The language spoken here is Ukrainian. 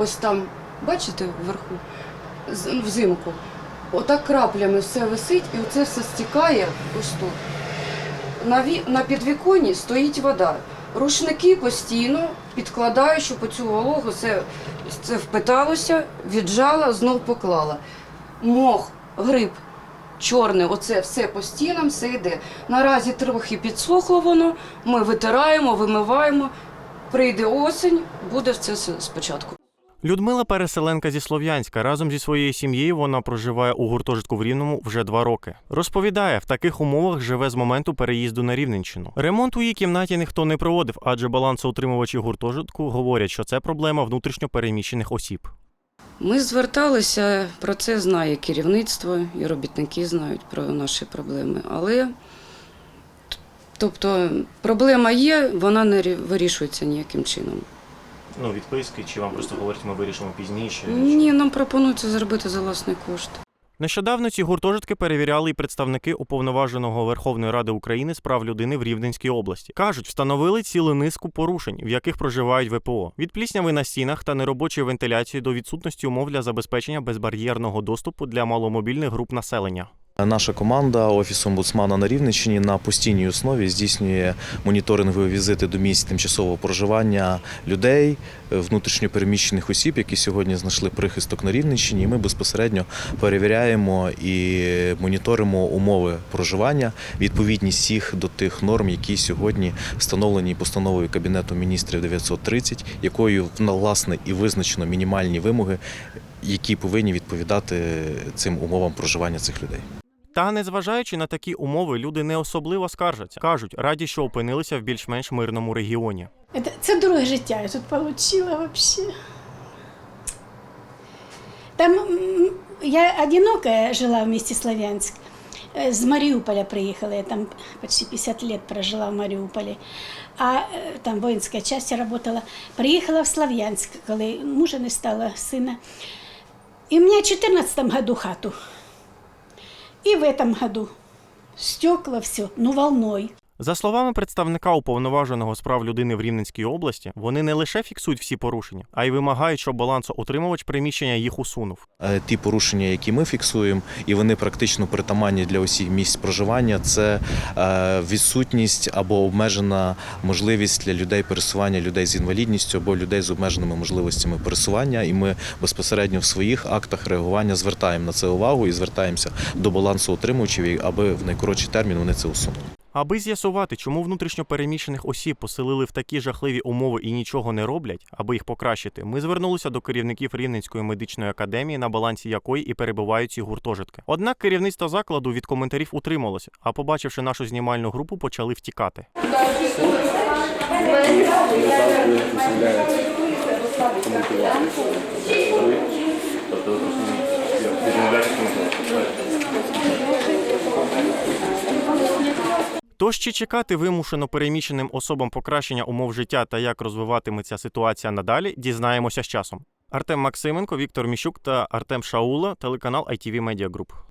ось там, бачите, вверху, взимку, отак краплями все висить і оце все стікає ось тут. На, ві... на підвіконні стоїть вода. Рушники постійно підкладаю, щоб оцю вологу це, це впиталося, віджала, знов поклала. Мох, гриб, чорний, оце все по стінам, все йде. Наразі трохи підсохло воно, ми витираємо, вимиваємо. Прийде осінь, буде все спочатку. Людмила переселенка зі Слов'янська. Разом зі своєю сім'єю вона проживає у гуртожитку в Рівному вже два роки. Розповідає, в таких умовах живе з моменту переїзду на Рівненщину. Ремонт у її кімнаті ніхто не проводив, адже балансоутримувачі гуртожитку говорять, що це проблема внутрішньо переміщених осіб. Ми зверталися, про це знає керівництво і робітники знають про наші проблеми. Але тобто проблема є, вона не рі- вирішується ніяким чином. Ну, відписки, чи вам просто говорять, ми вирішимо пізніше. Ні, нам пропонують це зробити за власний кошт. Нещодавно ці гуртожитки перевіряли і представники уповноваженого Верховної Ради України з прав людини в Рівненській області. Кажуть, встановили цілу низку порушень, в яких проживають ВПО. Від плісняви на стінах та неробочої вентиляції до відсутності умов для забезпечення безбар'єрного доступу для маломобільних груп населення. Наша команда Офісу омбудсмана на Рівненщині на постійній основі здійснює моніторингові візити до місць тимчасового проживання людей, е, внутрішньопереміщених осіб, які сьогодні знайшли прихисток на Рівненщині. І ми безпосередньо перевіряємо і моніторимо умови проживання, відповідність їх до тих норм, які сьогодні встановлені постановою Кабінету міністрів 930, якою власне і визначено мінімальні вимоги, які повинні відповідати цим умовам проживання цих людей. Та незважаючи на такі умови, люди не особливо скаржаться. кажуть, раді, що опинилися в більш-менш мирному регіоні. Это, це друге життя я тут получила вообще. Там я одинокая жила в місті Славянськ. Е, З Маріуполя приїхала, я там почти 50 лет прожила в Маріуполі. А е, там в воїнській часті працювала. Приїхала в Слав'янськ, коли мужа не стало, сина. І у мене в 14 году хату. І в этом году стекла все, ну волной. За словами представника уповноваженого з прав людини в Рівненській області, вони не лише фіксують всі порушення, а й вимагають, щоб балансоутримувач приміщення їх усунув. Е, Ті порушення, які ми фіксуємо, і вони практично притаманні для усіх місць проживання, це е, відсутність або обмежена можливість для людей пересування, людей з інвалідністю або людей з обмеженими можливостями пересування. І ми безпосередньо в своїх актах реагування звертаємо на це увагу і звертаємося до балансоутримувачів, аби в найкоротший термін вони це усунули. Аби з'ясувати, чому внутрішньопереміщених осіб поселили в такі жахливі умови і нічого не роблять, аби їх покращити, ми звернулися до керівників Рівненської медичної академії, на балансі якої і перебувають ці гуртожитки. Однак керівництво закладу від коментарів утрималося, а побачивши нашу знімальну групу, почали втікати. Тож чи чекати вимушено переміщеним особам покращення умов життя та як розвиватиметься ситуація надалі, дізнаємося з часом. Артем Максименко, Віктор Міщук та Артем Шаула, телеканал ITV Media Group.